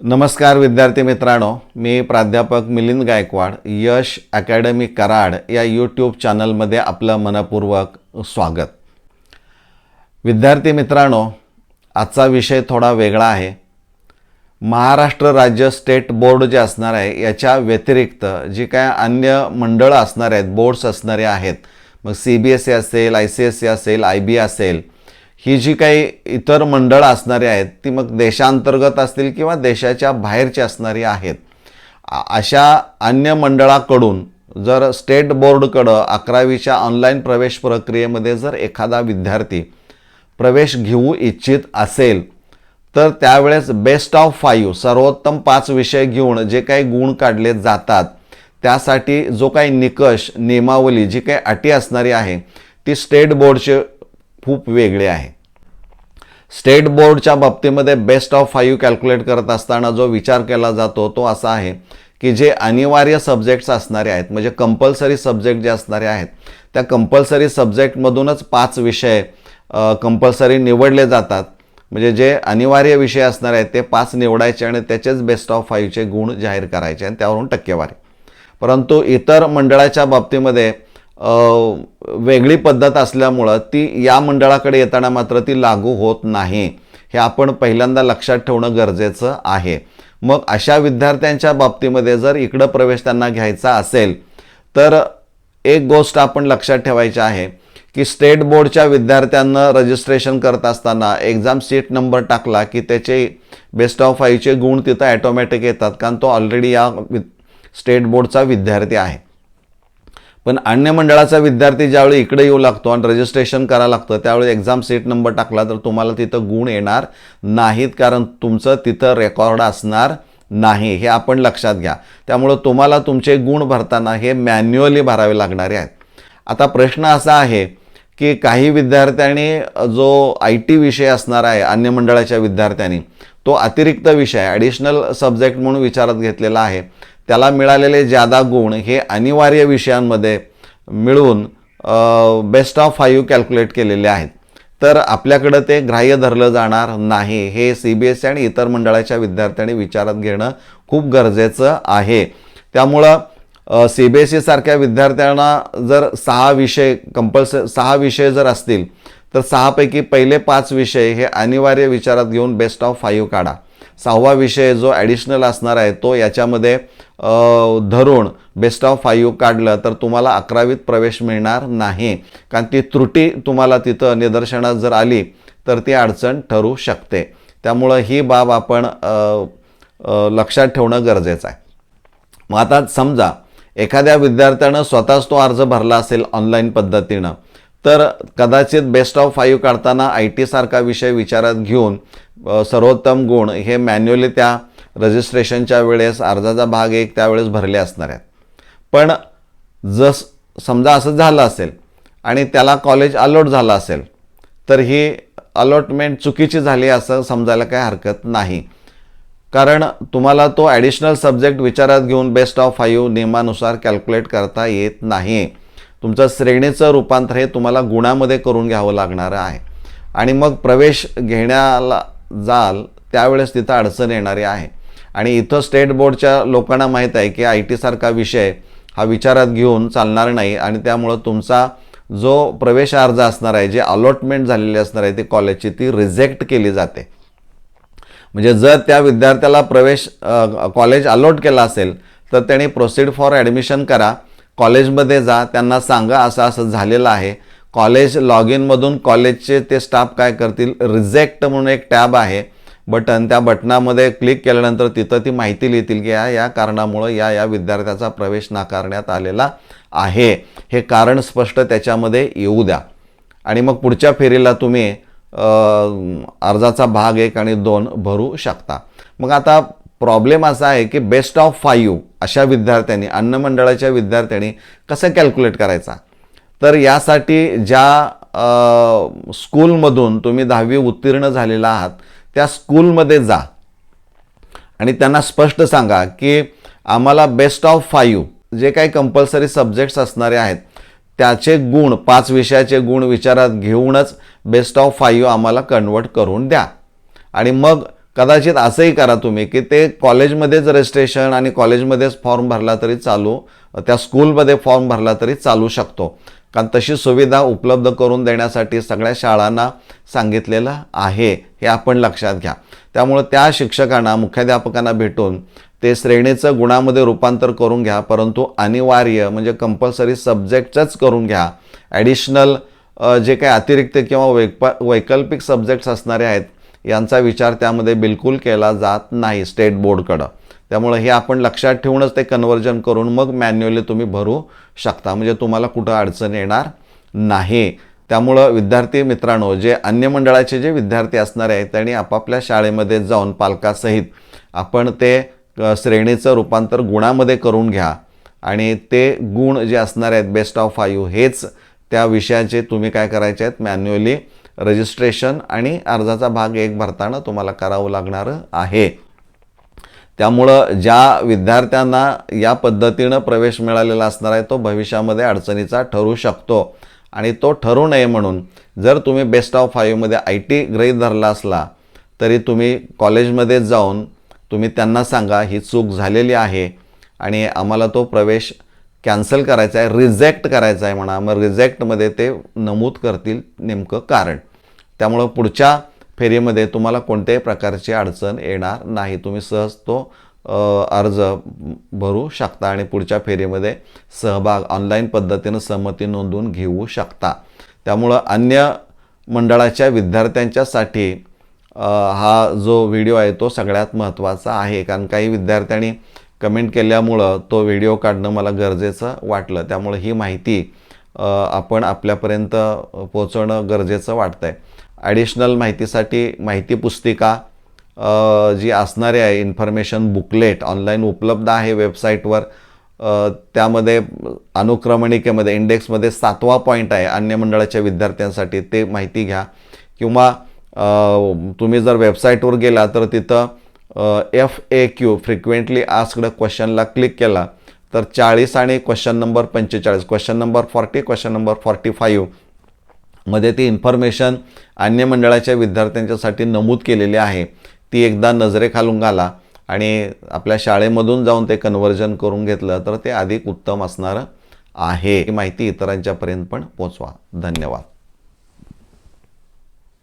नमस्कार विद्यार्थी मित्रांनो मी प्राध्यापक मिलिंद गायकवाड यश अकॅडमी कराड या यूट्यूब चॅनलमध्ये आपलं मनपूर्वक स्वागत. विद्यार्थी मित्रांनो आजचा विषय थोडा वेगळा आहे. महाराष्ट्र राज्य स्टेट बोर्ड जे असणार आहे याच्या व्यतिरिक्त जी काय अन्य मंडळं असणार आहेत बोर्ड्स असणारे आहेत मग सी बी एस सी असेल आय सी एस सी असेल आय बी असेल ही जी काही इतर मंडळं असणारी आहेत ती मग देशांतर्गत असतील किंवा देशाच्या बाहेरची असणारी आहेत. अशा अन्य मंडळाकडून जर स्टेट बोर्डकडं अकरावीच्या ऑनलाईन प्रवेश प्रक्रियेमध्ये जर एखादा विद्यार्थी प्रवेश घेऊ इच्छित असेल तर त्यावेळेस बेस्ट ऑफ फाईव्ह सर्वोत्तम पाच विषय घेऊन जे काही गुण काढले जातात त्यासाठी जो काही निकष नियमावली जी काही अटी असणारी आहे ती स्टेट बोर्डचे खूप वेगळे आहे. स्टेट बोर्डच्या बाबतीमध्ये बेस्ट ऑफ फाईव्ह कॅल्क्युलेट करत असताना जो विचार केला जातो तो असा आहे की जे अनिवार्य सब्जेक्ट्स असणारे आहेत म्हणजे कंपल्सरी सब्जेक्ट जे असणारे आहेत त्या कंपल्सरी सब्जेक्टमधूनच पाच विषय कंपल्सरी निवडले जातात. म्हणजे जे अनिवार्य विषय असणार आहेत ते पाच निवडायचे आणि त्याचेच बेस्ट ऑफ फाईव्हचे गुण जाहीर करायचे आणि त्यावरून टक्केवारी. परंतु इतर मंडळाच्या बाबतीमध्ये वेगळी पद्धत असल्यामुळं ती या मंडळाकडे येताना मात्र ती लागू होत नाही. हे आपण पहिल्यांदा लक्षात ठेवणं गरजेचं आहे. मग अशा विद्यार्थ्यांच्या बाबतीमध्ये जर इकडं प्रवेश त्यांना घ्यायचा असेल तर एक गोष्ट आपण लक्षात ठेवायची आहे की स्टेट बोर्डच्या विद्यार्थ्यांना रजिस्ट्रेशन करत असताना एक्झाम सीट नंबर टाकला की त्याचे बेस्ट ऑफ फाईव्हचे गुण तिथं ॲटोमॅटिक येतात कारण तो ऑलरेडी या वि- स्टेट बोर्डचा विद्यार्थी आहे. पण अन्य मंडळाचा विद्यार्थी ज्यावेळी इकडे येऊ लागतो आणि रजिस्ट्रेशन करावं लागतं त्यावेळी एक्झाम सीट नंबर टाकला तर तुम्हाला तिथं गुण येणार नाहीत कारण तुमचं तिथं रेकॉर्ड असणार नाही. हे आपण लक्षात घ्या. त्यामुळं तुम्हाला तुमचे गुण भरताना हे मॅन्युअली भरावे लागणारे आहेत. आता प्रश्न असा आहे की काही विद्यार्थ्यांनी जो आय टी विषय असणार आहे अन्य मंडळाच्या विद्यार्थ्यांनी तो अतिरिक्त विषय ॲडिशनल सब्जेक्ट म्हणून विचारात घेतलेला आहे. त्याला मिळालेले जादा गुण हे अनिवार्य विषयांमध्ये मिळून बेस्ट ऑफ फाईव्ह कॅल्क्युलेट केलेले आहेत. तर आपल्याकडं ते ग्राह्य धरलं जाणार नाही हे सी बी एस सी आणि इतर मंडळाच्या विद्यार्थ्यांनी विचारात घेणं खूप गरजेचं आहे. त्यामुळं सी बी एस ई सारख्या विद्यार्थ्यांना जर सहा विषय कंपल्स सहा विषय जर असतील तर सहापैकी पहिले पाच विषय हे अनिवार्य विचारात घेऊन बेस्ट ऑफ फाईव्ह काढा. सहावा विषय जो ॲडिशनल असणार आहे तो याच्यामध्ये धरून बेस्ट ऑफ फाईव्ह काढलं तर तुम्हाला अकरावीत प्रवेश मिळणार नाही. कारण ती त्रुटी तुम्हाला तिथं निदर्शनात जर आली तर ती अडचण ठरू शकते. त्यामुळं ही बाब आपण लक्षात ठेवणं गरजेचं आहे. मग आता समजा एखाद्या विद्यार्थ्यानं स्वतःच तो अर्ज भरला असेल ऑनलाईन पद्धतीनं तर कदाचित बेस्ट ऑफ फाईव्ह काढताना आय टीसारखा विषय विचारात घेऊन सर्वोत्तम गुण हे मॅन्युअली त्या रजिस्ट्रेशनच्या वेळेस अर्जाचा भाग एक त्यावेळेस भरले असणार आहेत. पण जस समजा असं झालं असेल आणि त्याला कॉलेज अलॉट झालं असेल तर ही अलॉटमेंट चुकीची झाली असं समजायला काही हरकत नाही. कारण तुम्हाला तो ॲडिशनल सब्जेक्ट विचारात घेऊन बेस्ट ऑफ फाईव्ह नियमानुसार कॅल्क्युलेट करता येत नाही. तुमचं श्रेणीचं रूपांतर हे तुम्हाला गुणामध्ये करून घ्यावं लागणारं आहे. आणि मग प्रवेश घेण्याला जाल त्यावेळेस तिथं अडचण येणारी आहे. आणि इथं स्टेट बोर्डच्या लोकांना माहीत आहे की आय टीसारखा विषय हा विचारात घेऊन चालणार नाही आणि त्यामुळं तुमचा जो प्रवेश अर्ज असणार आहे जे अलॉटमेंट झालेली असणार आहे ती कॉलेजची ती रिजेक्ट केली जाते. म्हणजे जर त्या विद्यार्थ्याला प्रवेश कॉलेज अलॉट केला असेल तर त्याने प्रोसीड फॉर ॲडमिशन करा. कॉलेजमध्ये जा त्यांना सांगा असं असं झालेलं आहे. कॉलेज लॉग इनमधून कॉलेजचे ते स्टाफ काय करतील? रिजेक्ट म्हणून एक टॅब आहे. बटन त्या बटनामध्ये क्लिक केल्यानंतर तिथं ती माहिती लिहितील की या या कारणामुळं या या विद्यार्थ्याचा प्रवेश नाकारण्यात आलेला आहे. हे कारण स्पष्ट त्याच्यामध्ये येऊ द्या. आणि मग पुढच्या फेरीला तुम्ही अर्जाचा भाग एक आणि दोन भरू शकता. मग आता प्रॉब्लेम असा आहे की बेस्ट ऑफ फाईव्ह अशा विद्यार्थ्यांनी अन्न मंडळाच्या विद्यार्थ्यांनी कसं कॅल्क्युलेट करायचा? तर यासाठी ज्या स्कूलमधून तुम्ही दहावी उत्तीर्ण झालेला आहात त्या स्कूलमध्ये जा. आणि त्यांना स्पष्ट सांगा की आम्हाला बेस्ट ऑफ फाईव्ह जे काही कंपल्सरी सब्जेक्ट्स असणारे आहेत त्याचे गुण पाच विषयाचे गुण विचारात घेऊनच बेस्ट ऑफ फाईव्ह आम्हाला कन्वर्ट करून द्या. आणि मग कदाचित असंही करा तुम्ही की ते कॉलेजमध्येच रजिस्ट्रेशन आणि कॉलेजमध्येच फॉर्म भरला तरी चालू त्या स्कूलमध्ये फॉर्म भरला तरी चालू शकतो. कारण तशी सुविधा उपलब्ध करून देण्यासाठी सगळ्या शाळांना सांगितलेलं आहे हे आपण लक्षात घ्या. त्यामुळं त्या शिक्षकांना मुख्याध्यापकांना भेटून ते श्रेणीचं गुणामध्ये रूपांतर करून घ्या परंतु अनिवार्य म्हणजे कंपल्सरी सब्जेक्टचंच करून घ्या. ॲडिशनल जे काही अतिरिक्त किंवा वैप वैकल्पिक सब्जेक्ट्स असणारे आहेत यांचा विचार त्यामध्ये बिलकुल केला जात नाही स्टेट बोर्डकडं त्यामुळं हे आपण लक्षात ठेवूनच ते कन्वर्जन करून मग मॅन्युअली तुम्ही भरू शकता. म्हणजे तुम्हाला कुठं अडचण येणार नाही. त्यामुळं विद्यार्थी मित्रांनो जे अन्य मंडळाचे जे विद्यार्थी असणार आहेत त्यांनी आपापल्या शाळेमध्ये जाऊन पालकासहित आपण ते श्रेणीचं रूपांतर गुणामध्ये करून घ्या. आणि ते गुण जे असणार आहेत बेस्ट ऑफ फायू हेच त्या विषयाचे तुम्ही काय करायचे आहेत मॅन्युअली रजिस्ट्रेशन आणि अर्जाचा भाग एक भरताना तुम्हाला करावं लागणारं आहे. त्यामुळं ज्या विद्यार्थ्यांना या पद्धतीनं प्रवेश मिळालेला असणार आहे तो भविष्यामध्ये अडचणीचा ठरू शकतो. आणि तो ठरू नये म्हणून जर तुम्ही बेस्ट ऑफ फाईव्हमध्ये आय टी गृहीत धरला असला तरी तुम्ही कॉलेजमध्ये जाऊन तुम्ही त्यांना सांगा ही चूक झालेली आहे. आणि आम्हाला तो प्रवेश कॅन्सल करायचा आहे रिजेक्ट करायचा आहे म्हणा मग रिजेक्टमध्ये ते नमूद करतील नेमकं कारण. त्यामुळं पुढच्या फेरीमध्ये तुम्हाला कोणत्याही प्रकारची अडचण येणार नाही. तुम्ही सहज तो अर्ज भरू शकता आणि पुढच्या फेरीमध्ये सहभाग ऑनलाईन पद्धतीनं सहमती नोंदवून घेऊ शकता. त्यामुळं अन्य मंडळाच्या विद्यार्थ्यांच्यासाठी हा जो व्हिडिओ आहे तो सगळ्यात महत्त्वाचा आहे. कारण काही विद्यार्थ्यांनी कमेंट केल्यामुळं तो व्हिडिओ काढणं मला गरजेचं वाटलं. त्यामुळं ही माहिती आपण आपल्यापर्यंत पोचवणं गरजेचं वाटतं आहे ॲडिशनल माहितीसाठी माहिती पुस्तिका जी असणारी आहे इन्फॉर्मेशन बुकलेट ऑनलाईन उपलब्ध आहे वेबसाईटवर त्यामध्ये अनुक्रमणिकेमध्ये इंडेक्समध्ये सातवा पॉईंट आहे अन्य मंडळाच्या विद्यार्थ्यांसाठी. ते माहिती घ्या. किंवा तुम्ही जर वेबसाईटवर गेला तर तिथं F A Q frequently asked क्वेश्चनला click केला तर चाळीस आणि क्वेश्चन नंबर पंचेचाळीस question number forty question number forty five मध्ये ती इन्फॉर्मेशन अन्य मंडळाच्या विद्यार्थ्यांच्यासाठी नमूद केलेली आहे. ती एकदा नजरेखालून घाला आणि आपल्या शाळेमधून जाऊन ते कन्वर्जन करून घेतलं तर ते अधिक उत्तम असणारं आहे. ही माहिती इतरांच्यापर्यंत पण पोचवा. धन्यवाद.